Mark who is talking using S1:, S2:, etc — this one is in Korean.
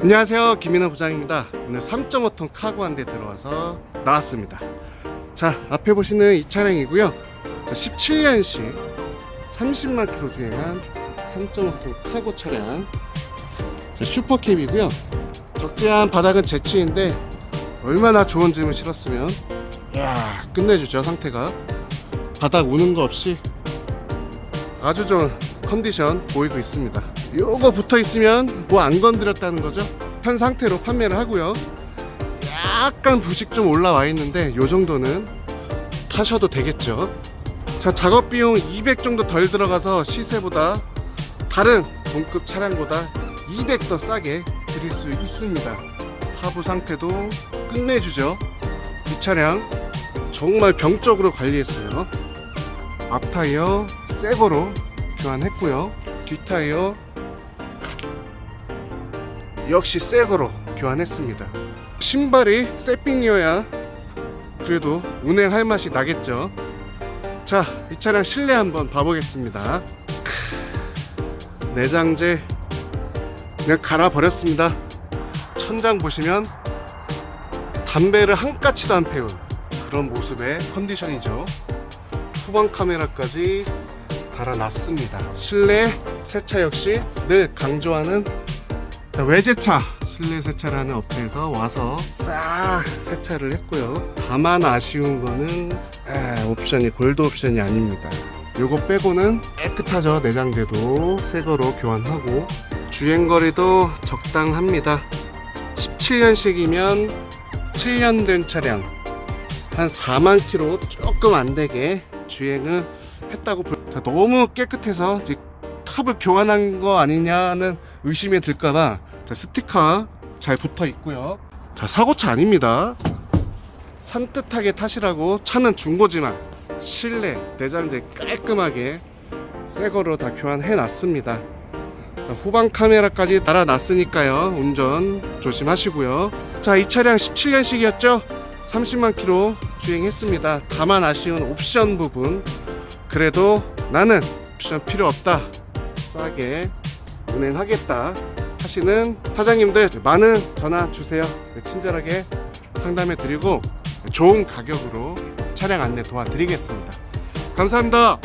S1: 안녕하세요. 김민호 부장입니다. 오늘 3.5톤 카고 한 대 들어와서 나왔습니다. 자 앞에 보시는 이 차량이고요. 17년식 30만 킬로 주행한 3.5톤 카고 차량. 자, 슈퍼캡이고요. 적재한 바닥은 제치인데 얼마나 좋은 짐을 실었으면 야 끝내주죠 상태가. 바닥 우는 거 없이 아주 좋은 컨디션 보이고 있습니다. 요거 붙어 있으면 뭐 안 건드렸다는 거죠. 현 상태로 판매를 하고요. 약간 부식 좀 올라와 있는데 요 정도는 타셔도 되겠죠. 자 작업 비용 200 정도 덜 들어가서 시세보다 다른 동급 차량보다 200 더 싸게 드릴 수 있습니다. 하부 상태도 끝내주죠. 이 차량 정말 병적으로 관리했어요. 앞 타이어 새 거로 교환했고요. 뒷 타이어 역시 새 거로 교환했습니다. 신발이 새삥이어야 그래도 운행할 맛이 나겠죠. 자, 이 차량 실내 한번 봐보겠습니다. 크, 내장재 그냥 갈아 버렸습니다. 천장 보시면 담배를 한 까치도 안 태운 그런 모습의 컨디션이죠. 후방 카메라까지 달아놨습니다. 실내 세차 역시 늘 강조하는 자, 외제차 실내 세차라는 업체에서 와서 싹 세차를 했고요. 다만 아쉬운 거는 에, 옵션이 골드 옵션이 아닙니다. 요거 빼고는 깨끗하죠. 내장재도 새 거로 교환하고 주행거리도 적당합니다. 17년식이면 7년 된 차량 한 4만 킬로 조금 안 되게 주행을 했다고 볼. 자, 너무 깨끗해서 탑을 교환한 거 아니냐는 의심이 들까봐 자, 스티커 잘 붙어 있고요. 자 사고차 아닙니다. 산뜻하게 타시라고 차는 중고지만 실내 내장재 깔끔하게 새 거로 다 교환해 놨습니다. 자, 후방 카메라까지 달아놨으니까요. 운전 조심하시고요. 자, 이 차량 17년식이었죠? 30만 킬로 주행했습니다. 다만 아쉬운 옵션 부분. 그래도 나는 옵션 필요 없다. 싸게 운행하겠다. 하시는 사장님들 많은 전화 주세요. 네, 친절하게 상담해 드리고 좋은 가격으로 차량 안내 도와드리겠습니다. 감사합니다.